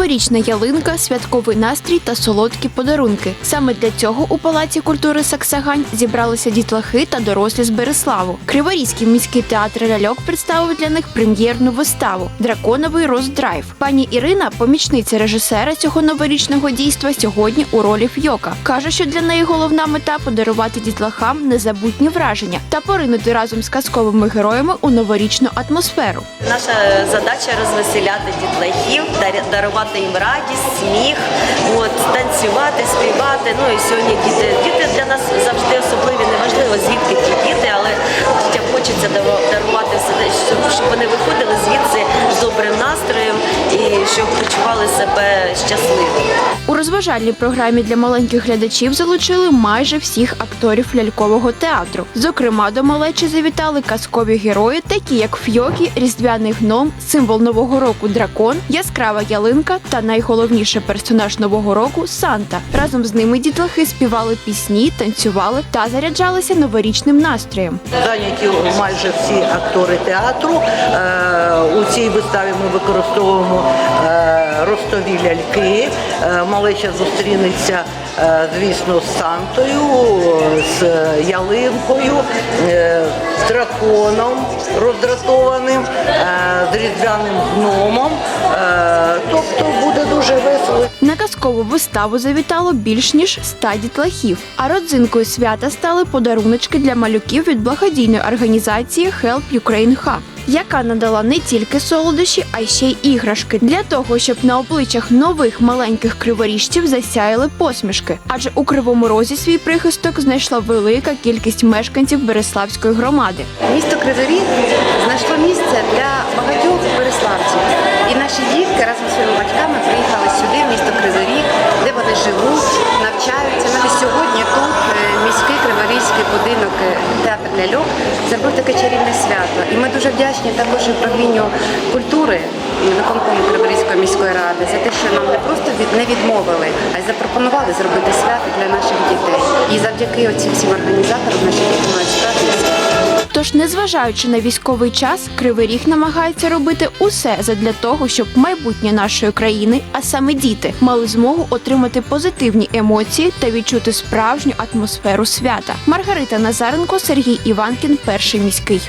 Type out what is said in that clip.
Новорічна ялинка, святковий настрій та солодкі подарунки. Саме для цього у Палаці культури Саксагань зібралися дітлахи та дорослі з Береславу. Криворізький міський театр ляльок представив для них прем'єрну виставу Драконовий роздрайв. Пані Ірина, помічниця режисера цього новорічного дійства, сьогодні у ролі Фйока. каже, що для неї головна мета подарувати дітлахам незабутні враження та поринути разом з казковими героями у новорічну атмосферу. Наша задача розвеселяти дітлахів, дар- дарувати їм радість, сміх, от, танцювати, співати. Ну і сьогодні діти. Діти для нас завжди особливі, неважливо звідки ті діти, але дітям хочеться дарувати все, щоб, щоб вони виходили звідси з добрим настроєм і щоб почували себе щасливими. Розважальній програмі для маленьких глядачів залучили майже всіх акторів лялькового театру. Зокрема, до малечі завітали казкові герої, такі як Фьокі, Різдвяний гном, символ нового року дракон, яскрава ялинка та найголовніший персонаж нового року Санта. Разом з ними дітлахи співали пісні, танцювали та заряджалися новорічним настроєм. Зайняті майже всі актори театру. Е, У цій виставі ми використовуємо е, ростові ляльки. Е, Малеча зустрінеться, е, звісно, з Сантою, з ялинкою, е, з драконом роздратованим, з різдвяним гномом. Тобто. На казкову виставу завітало більш ніж 100 дітлахів. А родзинкою свята стали подаруночки для малюків від благодійної організації Help Ukraine Hub, яка надала не тільки солодощі, а й ще й іграшки для того, щоб на обличчях нових маленьких криворіжців засяяли посмішки. Адже у кривому розі свій прихисток знайшла велика кількість мешканців Береславської громади. Місто Кривий Ріг знайшло місце для багатьох береславців. Будинок е, театр ляльок зробив таке чарівне свято. І ми дуже вдячні також управлінню культури виконкому Криворізької міської ради за те, що нам не просто від не відмовили, а й запропонували зробити свято для наших дітей. І завдяки оцим всім організаторам наші діти. Тож, незважаючи на військовий час, Кривий Ріг намагається робити усе задля того, щоб майбутнє нашої країни, а саме діти, мали змогу отримати позитивні емоції та відчути справжню атмосферу свята. Маргарита Назаренко, Сергій Іванкін, перший міський.